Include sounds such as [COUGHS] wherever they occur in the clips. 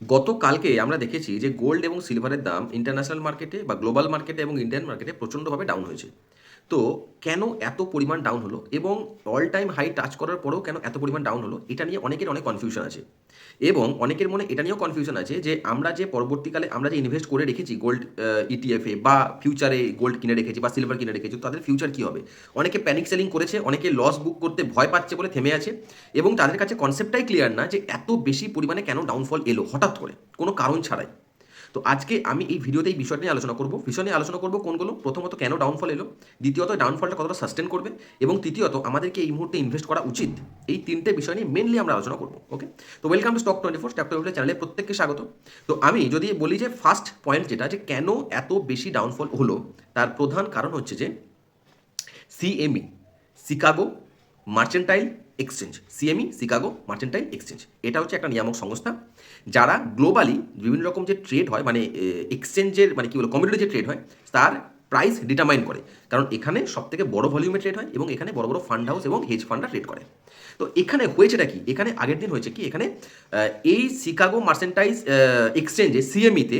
গতকালকে আমরা দেখেছি যে গোল্ড এবং সিলভারের দাম ইন্টারন্যাশনাল মার্কেটে বা গ্লোবাল মার্কেটে এবং ইন্ডিয়ান মার্কেটে প্রচণ্ডভাবে ডাউন হয়েছে। তো কেন এত পরিমাণ ডাউন হলো এবং অল টাইম হাই টাচ করার পরেও কেন এত পরিমাণ ডাউন হলো, এটা নিয়ে অনেকের অনেক কনফিউশন আছে। এবং অনেকের মনে এটা নিয়েও কনফিউশন আছে যে আমরা যে পরবর্তীকালে আমরা যে ইনভেস্ট করে রেখেছি গোল্ড ইটিএফে বা ফিউচারে গোল্ড কিনে রেখেছি বা সিলভার কিনে রেখেছি তাদের ফিউচার কী হবে? অনেকে প্যানিক সেলিং করেছে, অনেকে লস বুক করতে ভয় পাচ্ছে বলে থেমে আছে এবং তাদের কাছে কনসেপ্টটাই ক্লিয়ার না যে এত বেশি পরিমাণে কেন ডাউনফল এলো হঠাৎ করে, কোনো কারণ ছাড়াই। তো আজকে আমি এই ভিডিওতে এই বিষয় নিয়ে আলোচনা করব। বিষয় নিয়ে আলোচনা করব কোনগুলো? প্রথমত কেন ডাউনফল এলো? দ্বিতীয়ত ডাউনফলটা কতটা সাস্টেন করবে? এবং তৃতীয়ত আমাদেরকে এই মুহূর্তে ইনভেস্ট করা উচিত? এই তিনটে বিষয় নিয়ে মেনলি আমরা আলোচনা করব ওকে তো welcome to stock twenty four stock twenty চ্যানেলে প্রত্যেককে স্বাগত। তো আমি যদি বলি যে ফার্স্ট পয়েন্ট যেটা, যে কেন এত বেশি ডাউনফল হলো? তার প্রধান কারণ হচ্ছে যে CME Chicago Mercantile Exchange, CME, Chicago, Mercantile Exchange. এটা হচ্ছে একটা নিয়ামক সংস্থা। যারা গ্লোবালি বিভিন্ন রকম যে ট্রেড হয় মানে এক্সচেঞ্জের মানে কি বলো কমিউনিটি যে ট্রেড হয়, তার প্রাইস ডিটারমাইন করে। কারণ এখানে সব থেকে বড় ভলিউমে ট্রেড হয় এবং এখানে বড় বড় ফান্ড হাউস এবং হেজ ফান্ডরা ট্রেড করে। তো এখানে হয়েছেটা কি? এখানে আগের দিন হয়েছে কি? এখানে এই শিকাগো মার্চেন্টাইজ এক্সচেঞ্জে সিএমইতে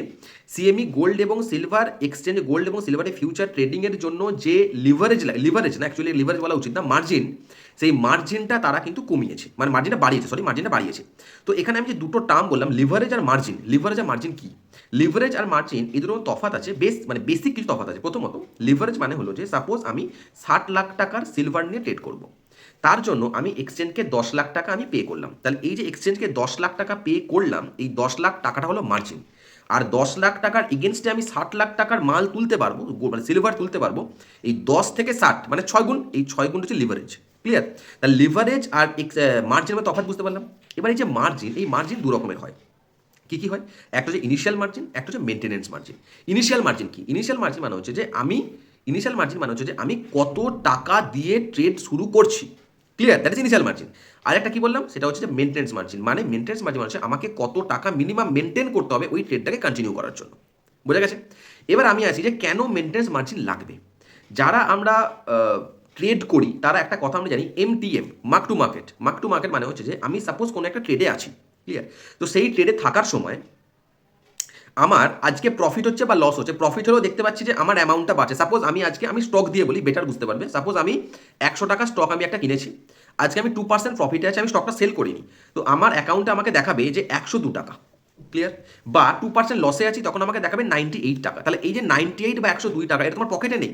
সিএমই গোল্ড এবং সিলভার এক্সচেঞ্জ গোল্ড এবং সিলভারের ফিউচার ট্রেডিংয়ের জন্য যে লিভারেজ লিভারেজ না অ্যাকচুয়ালি লিভারেজ বলা উচিত না মার্জিন সেই মার্জিনটা তারা কিন্তু কমিয়েছে। মানে মার্জিনটা বাড়িয়েছে সরি মার্জিনটা বাড়িয়েছে। তো এখানে আমি যে দুটো টার্ম বললাম লিভারেজ আর মার্জিন লিভারেজ আর মার্জিন কি? লিভারেজ আর মার্জিন এই দুটো তফাত আছে বেশ মানে বেসিক কিছু তফাত আছে। প্রথমত লিভারেজ মানে হলো যে সাপোজ আমি ষাট লাখ টাকার সিলভার নিয়ে ট্রেড করব। তার জন্য আমি এক্সচেঞ্জকে দশ লাখ টাকা আমি পে করলাম। তাহলে এই যে এক্সচেঞ্জকে দশ লাখ টাকা পে করলাম, এই দশ লাখ টাকাটা হলো মার্জিন আর দশ লাখ টাকার এগেনস্টে আমি ষাট লাখ টাকার মাল তুলতে পারব মানে সিলভার তুলতে পারব, এই দশ থেকে ষাট মানে ছয় গুণ, এই ছয় গুণ হচ্ছে লিভারেজ ক্লিয়ার তাহলে লিভারেজ আর মার্জিনের মধ্যে তফাৎ বুঝতে পারলাম। এবার এই যে মার্জিন এই মার্জিন দু রকমের হয়। কি কি হয়? একটা হচ্ছে ইনিশিয়াল মার্জিন একটা হচ্ছে মেনটেনেন্স মার্জিন ইনিশিয়াল মার্জিন কি? ইনিশিয়াল মার্জিন মানে হচ্ছে যে আমি ইনিশিয়াল মার্জিন মানে হচ্ছে যে আমি কত টাকা দিয়ে ট্রেড শুরু করছি। Clear that is initial margin আর একটা কি বললাম? সেটা হচ্ছে যে মেনটেন্স মার্জিন মানে মেনটেন্স মার্জিন হচ্ছে আমাকে কত টাকা মিনিমাম মেনটেন করতে হবে ওই ট্রেডটাকে কন্টিনিউ করার জন্য। বোঝা গেছে? এবার আমি আছি যে কেন মেনটেন্স মার্জিন লাগবে? যারা আমরা ট্রেড করি, তারা একটা কথা আমরা জানি MTM mark to market mark to market মানে হচ্ছে যে, আমি সাপোজ কোনো একটা ট্রেডে আছি ক্লিয়ার তো সেই ট্রেডে থাকার সময় আমার আজকে প্রফিট হচ্ছে বা লস হচ্ছে প্রফিট হলেও দেখতে পাচ্ছি যে আমার অ্যামাউন্টটা বাড়ছে সাপোজ আমি আজকে, আমি স্টক দিয়ে বলি বেটার বুঝতে পারবে। সাপোজ আমি একশো টাকা স্টক আমি একটা কিনেছি, আজকে আমি টু পার্সেন্ট প্রফিটে আছে, আমি স্টকটা সেল করিনি। তো আমার অ্যাকাউন্টে আমাকে দেখাবে যে একশো দু টাকা ক্লিয়ার বা টু পার্সেন্ট লসে আছি, তখন আমাকে দেখাবে নাইনটি এইট টাকা। তাহলে এই যে নাইনটি এইট বা একশো দুই টাকা, এটা তোমার পকেটে নেই।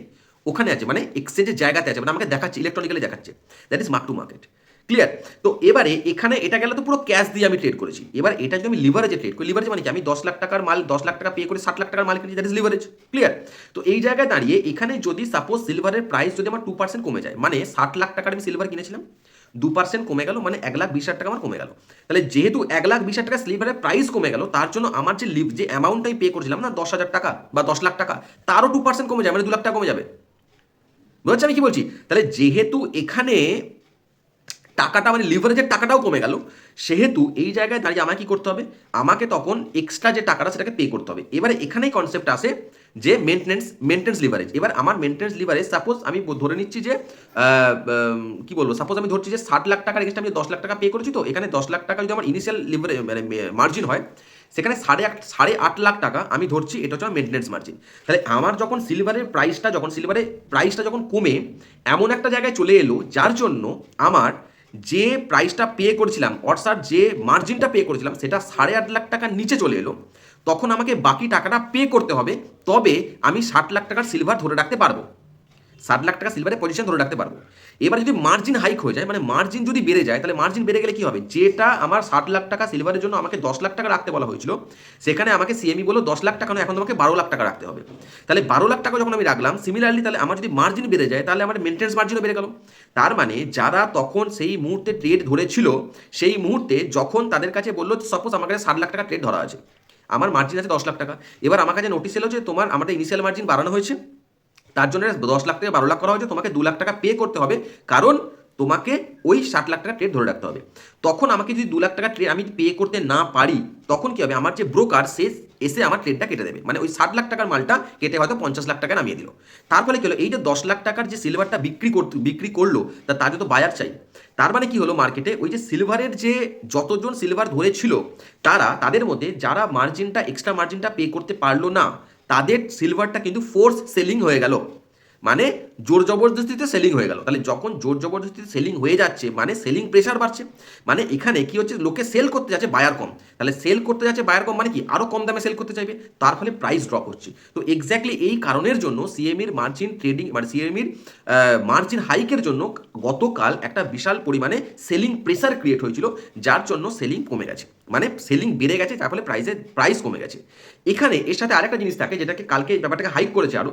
ওখানে আছে মানে এক্সচেঞ্জের জায়গাতে আছে মানে আমাকে দেখাচ্ছে ইলেকট্রনিক্যালি দেখাচ্ছে। That is mark to market clear তো এবারে এখানে এটা গেলে তো পুরো ক্যাশ দিয়ে আমি ট্রেড করেছি। এবার এটা যদি আমি লিভারেজে ট্রেড করি লিভারেজ মানে কি? আমি দশ লাখ টাকার মাল, দশ লাখ টাকা পে করে ষাট লাখ টাকার মাল কিনেছি দ্যাট ইজ লিভারেজ ক্লিয়ার তো এই জায়গায় দাঁড়িয়ে এখানে যদি সাপোজ সিলভারের প্রাইস যদি আমার টু পার্সেন্ট কমে যায় মানে ষাট লাখ টাকার আমি সিলভার কিনেছিলাম দু পার্সেন্ট কমে গেল মানে এক লাখ বিশ হাজার টাকা আমার কমে গেল। তাহলে যেহেতু এক লাখ বিশ হাজার টাকা সিলভারের প্রাইস কমে গেল, তার জন্য আমার যে লিভ যে অ্যামাউন্ট আমি পে করেছিলাম না, দশ হাজার টাকা বা দশ লাখ টাকা, তারও টু পার্সেন্ট কমে যাবে মানে দু লাখ টাকা কমে যাবে। বুঝতে আমি কি বলছি? তাহলে যেহেতু এখানে টাকাটা মানে লিভারেজের টাকাটাও কমে গেল, সেহেতু এই জায়গায় দাঁড়িয়ে আমাকে কি করতে হবে? আমাকে তখন এক্সট্রা যে টাকাটা সেটাকে পে করতে হবে। এবারে এখানেই কনসেপ্ট আসে যে মেনটেন্স মেনটেন্স লিভারেজ এবার আমার মেনটেন্স লিভারেজ সাপোজ আমি ধরে নিচ্ছি যে কি বলব? সাপোজ আমি ধরছি যে ষাট লাখ টাকার এগেস্টে আমি দশ লাখ টাকা পে করেছি তো, এখানে দশ লাখ টাকা যদি আমার ইনিশিয়াল লিভারেজ মানে মার্জিন হয় সেখানে সাড়ে আট সাড়ে আট লাখ টাকা আমি ধরছি, এটা হচ্ছে মেনটেন্স মার্জিন তাহলে আমার যখন সিলভারের প্রাইসটা যখন সিলভারের প্রাইসটা যখন কমে, এমন একটা জায়গায় চলে এলো, যার জন্য আমার যে প্রাইসটা পে করেছিলাম, অর্থাৎ যে মার্জিনটা পে করেছিলাম, সেটা সাড়ে আট লাখ টাকার নিচে চলে এলো, তখন আমাকে বাকি টাকাটা পে করতে হবে, তবে আমি ষাট লাখ টাকার সিলভার ধরে রাখতে পারব। ষাট লাখ টাকা সিলভারের পজিশন ধরে রাখতে পারব। এবার যদি মার্জিন হাইক হয়ে যায় মানে মার্জিন যদি বেড়ে যায়, তাহলে মার্জিন বেড়ে গেলে কি হবে? যেটা আমার ষাট লাখ টাকা সিলভারের জন্য আমাকে দশ লাখ টাকা রাখতে বলা হয়েছিল, সেখানে আমাকে সিএমই বলো দশ লাখ টাকা নয়, এখন তোমাকে বারো লাখ টাকা রাখতে হবে। তাহলে বারো লাখ টাকা যখন আমি রাখলাম সিমিলারলি তাহলে আমার যদি মার্জিন বেড়ে যায়, তাহলে আমার মেনটেন্স মার্জিনও বেড়ে গেল। তার মানে যারা তখন সেই মুহূর্তে ট্রেড ধরেছিল, সেই মুহূর্তে যখন তাদের কাছে বলল সাপোজ আমার কাছে ষাট লাখ টাকা ট্রেড ধরা আছে, আমার মার্জিন আছে দশ লাখ টাকা। এবার আমার কাছে নোটিশ এলো যে তোমার আমাদের ইনিশিয়াল মার্জিন বাড়ানো হয়েছে। তার জন্য দশ লাখ থেকে বারো লাখ করা হয়েছে, তোমাকে দু লাখ টাকা পে করতে হবে। কারণ তোমাকে ওই ষাট লাখ টাকা ট্রেড ধরে রাখতে হবে। তখন আমাকে যদি দু লাখ টাকা ট্রেড আমি পে করতে না পারি, তখন কি হবে? আমার যে ব্রোকার সে এসে আমার ট্রেডটা কেটে দেবে। মানে ওই ষাট লাখ টাকার মালটা কেটে হয়তো পঞ্চাশ লাখ টাকা নামিয়ে দিল। তার ফলে কি হলো? এই যে দশ লাখ টাকার যে সিলভারটা বিক্রি করতে, বিক্রি করল, তা তার তো বায়ার চাই, তার মানে কি হলো মার্কেটে ওই যে সিলভারের যে যতজন সিলভার ধরেছিল, তারা, তাদের মধ্যে যারা মার্জিনটা এক্সট্রা মার্জিনটা পে করতে পারল না তাদের সিলভারটা কিন্তু ফোর্স সেলিং হয়ে গেল। মানে জোর জবরদস্তিতে সেলিং হয়ে গেল। তাহলে যখন জোর জবরদস্তিতে সেলিং হয়ে যাচ্ছে মানে সেলিং প্রেশার বাড়ছে মানে এখানে কি হচ্ছে, লোকে সেল করতে যাচ্ছে বায়ার কম। তাহলে সেল করতে যাচ্ছে বায়ার কম মানে কি? আরও কম দামে সেল করতে চাইবে। তার ফলে প্রাইস ড্রপ হচ্ছে। তো এক্স্যাক্টলি এই কারণের জন্য সিএমির মার্জিন ট্রেডিং মানে সিএমির মার্জিন হাইকের জন্য গতকাল একটা বিশাল পরিমাণে সেলিং প্রেশার ক্রিয়েট হয়েছিল, যার জন্য সেলিং কমে গেছে। মানে সেলিং বেড়ে গেছে, তার ফলে প্রাইসের প্রাইস কমে গেছে। এখানে এর সাথে আরেকটা জিনিস থাকে, যেটাকে কালকে ব্যাপারটাকে হাইক করেছে আরও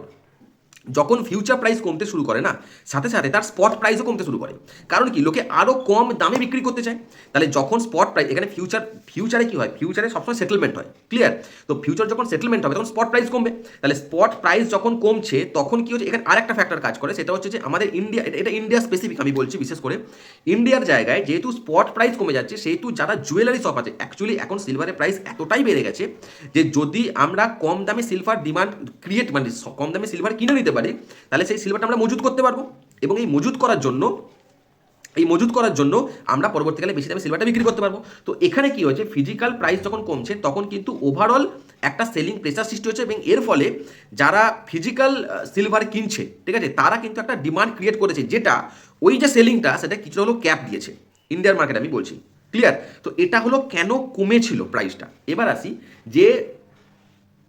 যখন ফিউচার প্রাইস কমতে শুরু করে না, সাথে সাথে তার স্পট প্রাইসও কমতে শুরু করে। কারণ কি? লোকে আরও কম দামে বিক্রি করতে চায়। তাহলে যখন স্পট প্রাইস এখানে ফিউচার ফিউচারে কি হয়? ফিউচারে সবসময় সেটেলমেন্ট হয়। ক্লিয়ার তো ফিউচার যখন সেটেলমেন্ট হবে, তখন স্পট প্রাইস কমবে। তাহলে স্পট প্রাইস যখন কমছে, তখন কি হচ্ছে? এখানে আরেকটা ফ্যাক্টর কাজ করে, সেটা হচ্ছে যে আমাদের ইন্ডিয়া এটা- ইন্ডিয়া স্পেসিফিক আমি বলছি বিশেষ করে। ইন্ডিয়ার জায়গায় যেহেতু স্পট প্রাইস কমে যাচ্ছে, সেহেতু যারা জুয়েলারি শপ আছে অ্যাকচুয়ালি এখন সিলভারের প্রাইস এতটাই বেড়ে গেছে, যে যদি আমরা কম দামে সিলভার ডিমান্ড ক্রিয়েট মানে কম দামে সিলভার কিনে নিতে পারি, তাহলে সেই সিলভারটা আমরা মজুত করতে পারব। এবং এই মজুত করার জন্য, এই মজুত করার জন্য আমরা পরবর্তীকালে বেশি দামে সিলভারটা বিক্রি করতে পারব। তো এখানে কি হয়েছে ফিজিক্যাল প্রাইস যখন কমছে, তখন কিন্তু ওভারঅল একটা সেলিং প্রেসার সৃষ্টি হচ্ছে এবং এর ফলে যারা ফিজিক্যাল সিলভার কিনছে, ঠিক আছে, তারা কিন্তু একটা ডিমান্ড ক্রিয়েট করেছে, যেটা ওই যে সেলিংটা সেটা কিছুটা হলো ক্যাপ দিয়েছে। ইন্ডিয়ার মার্কেট আমি বলছি ক্লিয়ার তো এটা হলো কেন কমেছিল প্রাইসটা এবার আসি, যে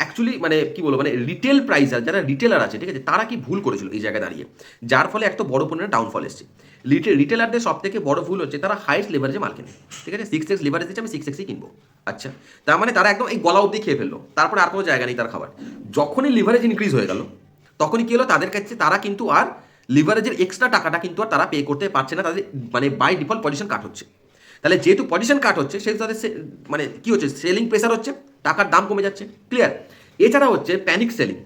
অ্যাকচুয়ালি মানে কি বলব মানে রিটেল প্রাইসার যারা রিটেলার আছে, ঠিক আছে, তারা কি ভুল করেছিল এই জায়গায় দাঁড়িয়ে? যার ফলে একটা বড় পরিমাণে ডাউনফল এসছে। রিটেল রিটেলারদের সব থেকে বড় ভুল হচ্ছে, তারা হাইস্ট লেভারেজে মাল কেনে। ঠিক আছে সিক্স এক্স লেভারেজ দিচ্ছে, আমি সিক্স এক্সই কিনবো। আচ্ছা তার মানে তারা একদম এই গলা অবধি খেয়ে ফেলল। তারপরে আর কোনো জায়গা নেই তার খাবার। যখনই লিভারেজ ইনক্রিজ হয়ে গেল, তখনই কি হলো, তাদের কাছে তারা কিন্তু আর লিভারেজের এক্সট্রা টাকাটা কিন্তু আর তারা পে করতে পারছে না, তাদের মানে বাই ডিফল্ট পজিশন কাট হচ্ছে। তাহলে যেহেতু পজিশন কাট হচ্ছে, সেহেতু তাদের মানে কি হচ্ছে সেলিং প্রেসার হচ্ছে। টাকার দাম কমে যাচ্ছে ক্লিয়ার এছাড়া হচ্ছে প্যানিক সেলিং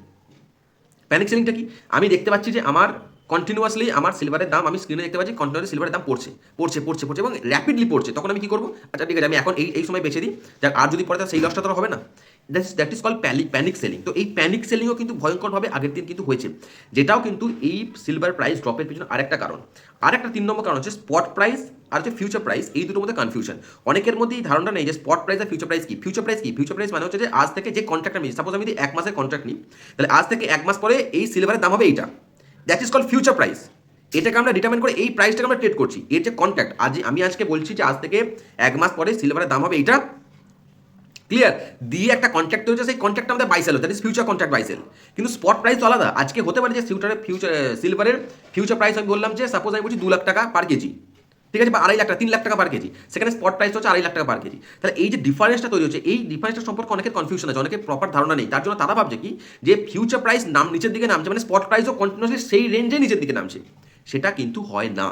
প্যানিক সেলিংটা কি? আমি দেখতে পাচ্ছি যে আমার কন্টিনিউয়াসলি আমার সিলভারের দাম, আমি স্ক্রিনে দেখতে পাচ্ছি কন্টিনিউয়াসলি সিলভারের দাম পড়ছে পড়ছে পড়ছে পড়ছে এবং র্যাপিডলি পড়ছে। তখন আমি কি করব? আচ্ছা ঠিক আছে, আমি এখন এই এই সময় বেছে দিই। যাক, আর যদি পড়ে তাহলে সেই লসটা তো হবে না। That is that is call panic selling তো এই প্যানিক সেলিংও কিন্তু ভয়ঙ্করভাবে আগের দিন কিন্তু হয়েছে। যেটাও কিন্তু এই সিলভার প্রাইস ড্রপের পিছনে আরেকটা কারণ। আরেকটা তিন নম্বর কারণ হচ্ছে স্পট প্রাইস আর হচ্ছে ফিউচার প্রাইস এই দুটোর মধ্যে কনফিউশন অনেকের মধ্যে এই ধারণা নেই যে স্পট প্রাইস আর ফিউচার প্রাইস কি? ফিউচার প্রাইস কি? ফিউচার প্রাইস মানে হচ্ছে যে আজ থেকে যে কন্ট্রাক্ট আমি সাপোজ আমি যদি এক মাসের কন্ট্রাক্ট নিই, তাহলে আজ থেকে এক মাস পরে এই সিলভারের দাম হবে এইটা। That is call future price এটাকে আমরা ডিটারমিন করে এই প্রাইসটাকে আমরা ট্রেড করছি। এর যে কন্ট্রাক্ট আজ আমি আজকে বলছি যে আজ থেকে এক মাস পরে সিলভারের দাম হবে এইটা। ক্লিয়ার দিয়ে একটা কন্ট্রাক্ট হয়েছে সেই কন্ট্রাক্ট আমাদের buy sell that is future contract buy sell কিন্তু স্পট প্রাইস তো আলাদা। আজকে হতে পারে যে ফিউচারের ফিউচার সিলভারের ফিউচার প্রাইস আমি বললাম যে সাপোজ আমি বলছি দু লাখ টাকা পার কেজি ঠিক আছে? বা আড়াই লাখ টাকা, তিন লাখ টাকা পার কেজি। সেখানে স্পট প্রাইস হচ্ছে আড়াই লাখ টাকা পার কেজি। তাহলে এই যে ডিফারেন্সটা তৈরি হচ্ছে, এই ডিফারেন্সটা সম্পর্কে অনেকের কনফিউশন আছে, অনেকের প্রপার ধারণা নেই। তার জন্য তারা ভাবছে কি? যে ফিউচার প্রাইস নাম নিচের দিকে নামছে মানে স্পট প্রাইসও কন্টিনিউসলি সেই রেঞ্জে নিচের দিকে নামছে। সেটা কিন্তু হয় না।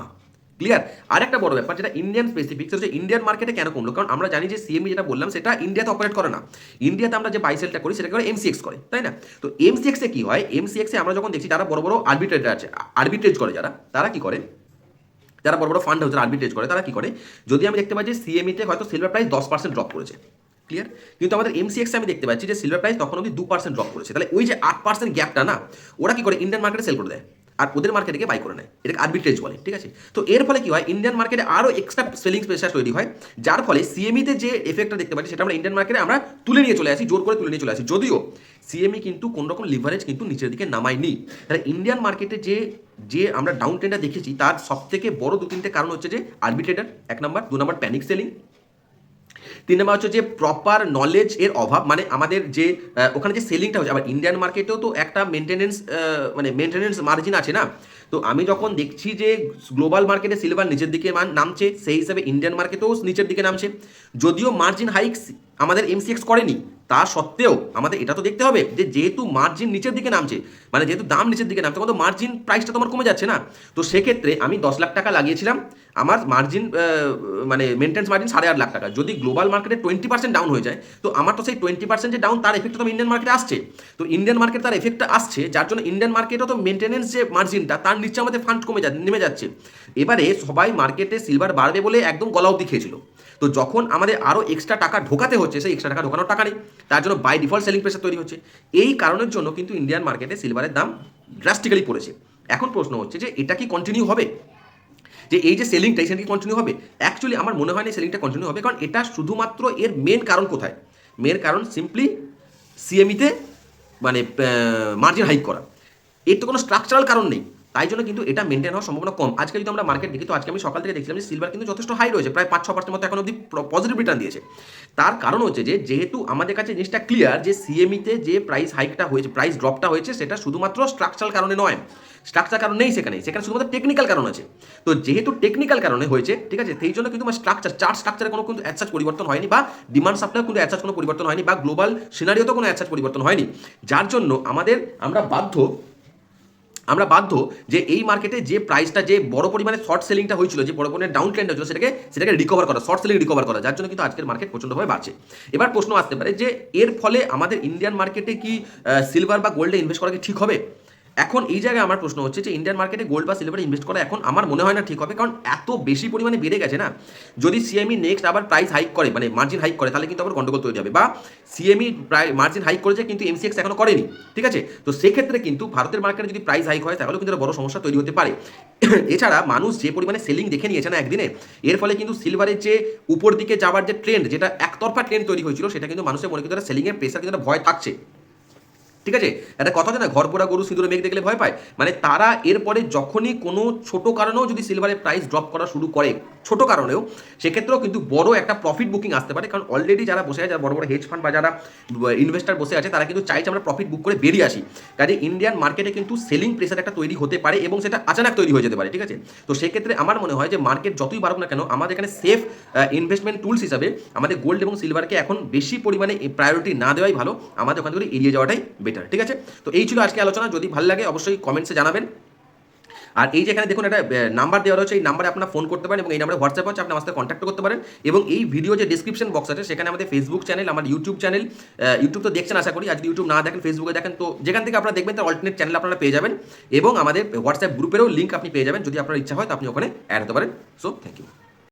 ক্লিয়ার আরেকটা বড় ব্যাপার, যেটা ইন্ডিয়ান স্পেসিফিক সেটা হচ্ছে ইন্ডিয়ান মার্কেটে কেন কমলো? কারণ আমরা জানি যে সিএমই যেটা বললাম, সেটা ইন্ডিয়াতে অপারেট করে না। ইন্ডিয়াতে আমরা যে বাইসেলটা করি সেটা করে এমসিএক্স করে, তাই না? তো এমসিএক্সে কি হয়? এমসিএক্সে আমরা যখন দেখছি, যারা বড় বড় আরবিট্রেটার আছে আরবিট্রেজ করে যারা, তারা কি করে? যারা বড় বড় ফান্ড হাউস আরবিট্রেজ করে, তারা কি করে? যদি আমি দেখতে পাচ্ছি সিএমইতে হয়তো সিলভার প্রাইস দশ পার্সেন্ট ড্রপ করেছে ক্লিয়ার কিন্তু আমাদের এমসিএক্স আমি দেখতে পাচ্ছি যে সিলভার প্রাইস তখন অবধি দু পার্সেন্ট ড্রপ করেছে। তাহলে ওই যে আট পার্সেন্ট গ্যাপটা না, ওরা কি করে? ইন্ডিয়ান মার্কেটে সেল করে দেয়। আর ওদের মার্কেটে গিয়ে বাই করে নেয়। এটাকে আরবিট্রেজ বলে, ঠিক আছে? তো এর ফলে কি হয়? ইন্ডিয়ান মার্কেটে আরও এক্সট্রা সেলিং প্রেশার তৈরি হয়, যার ফলে সিএমইতে যে এফেক্টটা দেখতে পাচ্ছি, সেটা আমরা ইন্ডিয়ান মার্কেটে আমরা তুলে নিয়ে চলে আসি, জোর করে তুলে নিয়ে চলে আসি। যদিও সিএমই কিন্তু কোন রকম লিভারেজ কিন্তু নিচের দিকে নামায়নি। তাহলে ইন্ডিয়ান মার্কেটে যে যে আমরা ডাউন ট্রেন্ডটা দেখেছি, তার সব থেকে বড় দু তিনটে কারণ হচ্ছে যে আরবিট্রেটার এক নম্বর দু নম্বর প্যানিক সেলিং তিন নম্বর হচ্ছে যে প্রপার নলেজ এর অভাব মানে আমাদের যে ওখানে যে সেলিংটা হচ্ছে, আবার ইন্ডিয়ান মার্কেটেও তো একটা মেনটেনেন্স মানে মেনটেনেন্স মার্জিন আছে না? তো আমি যখন দেখছি যে গ্লোবাল মার্কেটে সিলভার নিচের দিকে নামছে, সেই হিসাবে ইন্ডিয়ান মার্কেটেও নিচের দিকে নামছে। যদিও মার্জিন হাইক্স আমাদের এমসিএক্স করেনি, তা সত্ত্বেও আমাদের এটা তো দেখতে হবে যে যেহেতু মার্জিন নিচের দিকে নামছে মানে যেহেতু দাম নিচের দিকে নামছে, তখন তো মার্জিন প্রাইসটা তোমার কমে যাচ্ছে না। তো সেক্ষেত্রে আমি দশ লাখ টাকা লাগিয়েছিলাম আমার মার্জিন মানে মেনটেন্স মার্জিন সাড়ে আট লাখ টাকা। যদি গ্লোবাল মার্কেটে টোয়েন্টি পার্সেন্ট ডাউন হয়ে যায়, তো আমার তো সেই টোয়েন্টি পার্সেন্ট যে ডাউন তার এফেক্ট তো ইন্ডিয়ান মার্কেটে আসছে। তো ইন্ডিয়ান মার্কেট তার এফেক্টটা আসছে, যার জন্য ইন্ডিয়ান মার্কেটও তো মেনটেনেন্স যে মার্জিনটা তার নিচে আমাদের ফান্ড কমে যা, নেমে যাচ্ছে। এবারে সবাই মার্কেটে সিলভার বাড়বে বলে একদম গলা অব্দি খেয়েছিল। তো যখন আমাদের আরও এক্সট্রা টাকা ঢোকাতে হচ্ছে, সেই এক্সট্রা টাকা ঢোকানোর টাকা নেই, তার জন্য বাই ডিফল্ট সেলিং প্রেসার তৈরি হচ্ছে। এই কারণের জন্য কিন্তু ইন্ডিয়ান মার্কেটে সিলভারের দাম ড্রাস্টিক্যালি পড়েছে। এখন প্রশ্ন হচ্ছে যে এটা কি কন্টিনিউ হবে? যে এই যে সেলিংটা সেটা কি কন্টিনিউ হবে? অ্যাকচুয়ালি আমার মনে হয় না সেলিংটা কন্টিনিউ হবে, কারণ এটা শুধুমাত্র এর মেন কারণ কোথায়? মেন কারণ সিম্পলি সিএমইতে মানে মার্জিন হাইক করা। এর তো কোনো স্ট্রাকচারাল কারণ নেই। তাই জন্য কিন্তু এটা মেনটেন হওয়ার সম্ভাবনা কম। আজকে যদি আমরা মার্কেট দেখি, তো আজকে আমি সকাল থেকে দেখছিলাম যে সিলভার কিন্তু যথেষ্ট হাই রয়েছে, প্রায় পাঁচ ছ পার্সেন্ট মতো এখন অব্দি পজিটিভ রিটার্ন দিয়েছে। তার কারণ হচ্ছে যে, যেহেতু আমাদের কাছে জিনিসটা ক্লিয়ার যে সিএমইতে যে প্রাইস হাইকটা হয়েছে প্রাইস ড্রপটা হয়েছে, সেটা শুধুমাত্র স্ট্রাকচারাল কারণে নয়। স্ট্রাকচার কারণ নেই সেখানে সেখানে শুধুমাত্র টেকনিক্যাল কারণ আছে। তো যেহেতু টেকনিক্যাল কারণে হয়েছে, ঠিক আছে, সেই জন্য কিন্তু আমার স্ট্রাকচার চার্ট স্ট্রাকচারে কোনো কিন্তু অ্যাডসাচ পরিবর্তন হয়নি বা ডিমান্ড সাপ্লাই কিন্তু অ্যাডসাচ কোনো পরিবর্তন হয়নি বা গ্লোবাল সিনারিওতে কোনো অ্যাডসাচ পরিবর্তন হয়নি। যার জন্য আমাদের, আমরা বাধ্য আমরা বাধ্য যে এই মার্কেটে যে প্রাইসটা যে বড় পরিমাণে শর্ট সেলিংটা হয়েছিল, যে বড় পরিমাণে ডাউন ট্রেন্ড হয়েছিল, সেটাকে সেটাকে রিকভার করা শর্ট সেলিং রিকভার করা, যার জন্য কিন্তু আজকের মার্কেট প্রচণ্ডভাবে বাড়ছে। এবার প্রশ্ন আসতে পারে যে, এর ফলে আমাদের ইন্ডিয়ান মার্কেটে কি সিলভার বা গোল্ডে ইনভেস্ট করা কি ঠিক হবে? এখন এই জায়গায় আমার প্রশ্ন হচ্ছে যে ইন্ডিয়ান মার্কেটে গোল্ড বা সিলভারে ইনভেস্ট করা এখন আমার মনে হয় না ঠিক হবে, কারণ এত বেশি পরিমাণে বেড়ে গেছে না। যদি সিএমই নেক্সট আবার প্রাইস হাইক করে মানে মার্জিন হাইক করে, তাহলে কিন্তু আবার গন্ডগোল তৈরি হবে। বা সিএমই প্রায় মার্জিন হাইক করেছে কিন্তু এমসিএক্স এখনও করেনি, ঠিক আছে? তো সেক্ষেত্রে কিন্তু ভারতের মার্কেটে যদি প্রাইস হাইক হয়, তাহলেও কিন্তু বড় সমস্যা তৈরি হতে পারে। [COUGHS] এছাড়া মানুষ যে পরিমাণে সেলিং দেখে নিয়েছে না একদিনে, এর ফলে কিন্তু সিলভারের যে উপর দিকে যাওয়ার যে ট্রেন্ড যেটা একতরফা ট্রেন্ড তৈরি হয়েছিল, সেটা কিন্তু মানুষের মনে কিন্তু সেলিংয়ের প্রেসার কিন্তু ভয় থাকছে। ঠিক আছে? একটা কথা আছে না, ঘর, পোড়া, গরু সিঁদুরে মেঘ দেখলে ভয় পায়? মানে তারা এরপরে যখনই কোনো ছোট কারণেও যদি সিলভারের প্রাইস ড্রপ করা শুরু করে, ছোট কারণেও, সেক্ষেত্রেও কিন্তু বড় একটা প্রফিট বুকিং আসতে পারে। কারণ অলরেডি যারা বসে আছে, যারা বড় বড় হেজ ফান্ড বা যারা ইনভেস্টার বসে আছে, তারা কিন্তু চাইছে আমরা প্রফিট বুক করে বেরিয়ে আসি। কাজে ইন্ডিয়ান মার্কেটে কিন্তু সেলিং প্রেসার একটা তৈরি হতে পারে এবং সেটা আচানক তৈরি হয়ে যেতে পারে, ঠিক আছে? তো সেক্ষেত্রে আমার মনে হয় যে মার্কেট যতই বাড়ুক না কেন, আমাদের এখানে সেফ ইনভেস্টমেন্ট টুলস হিসাবে আমাদের গোল্ড এবং সিলভারকে এখন বেশি পরিমাণে প্রায়োরিটি না দেওয়াই ভালো। আমাদের ওখান থেকে এড়িয়ে যাওয়াটাই বেটার ঠিক আছে? তো এই ছিল আজকে আলোচনা, যদি ভালো লাগে অবশ্যই কমেন্টসে জানাবেন। আর এই যেখানে দেখুন একটা নাম্বার দেওয়া রয়েছে, এই নাম্বারে আপনারা ফোন করতে পারেন এবং এই নাম্বারে হোয়াটসঅ্যাপ আছে আপনি সাথে কন্ট্যাক্ট করতে পারেন। এবং এই ভিডিও যে ডিসক্রিপশন বক্স আছে, সেখানে আমাদের ফেসবুক চ্যানেল আমার ইউটিউব চ্যানেল ইউটিউব তো দেখছেন, আশা করি। আর যদি ইউটিউব না দেখেন ফেসবুকে দেখেন, তো যেখান থেকে আপনারা দেখবেন, তার অল্টারনেট চ্যানেল আপনারা পেয়ে যাবেন। এবং আমাদের হোয়াটসঅ্যাপ গ্রুপেরও লিঙ্ক আপনি পেয়ে যাবেন। যদি আপনার ইচ্ছা হয়, তো আপনি ওখানে অ্যাড হতে পারেন। So thank you